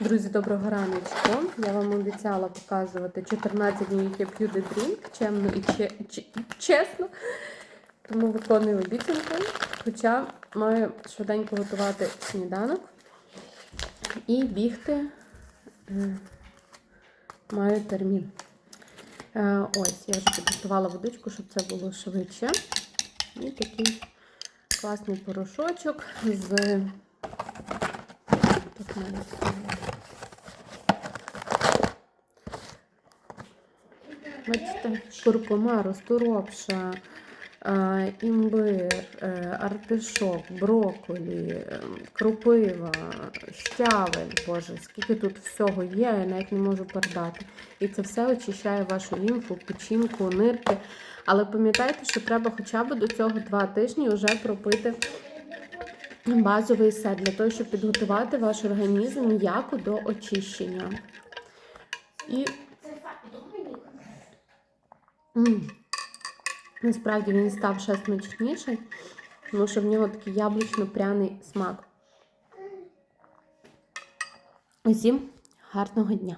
Друзі, доброго раночку. Я вам обіцяла показувати 14 днів, як я п'ю дедрінк, чемно і че- че- чесно. Тому виконую обіцянку. Хоча маю швиденько готувати сніданок і бігти. е, Маю термін. Е, Ось, я вже підготувала водичку, щоб це було швидше. І такий класний порошочок з. В мене. Бачите, куркума, розторопша, е, імбир, е, артишок, брокколі, е, кропива, щавель. Боже, скільки тут всього є, я навіть не можу передати. І це все очищає вашу лімфу, печінку, нирки. Але пам'ятайте, що треба хоча б до цього два тижні вже пропити базовий сет для того, щоб підготувати ваш організм м'яко до очищення. І насправді він став ще смачніший, тому що в нього такий яблучно-пряний смак. Усім гарного дня!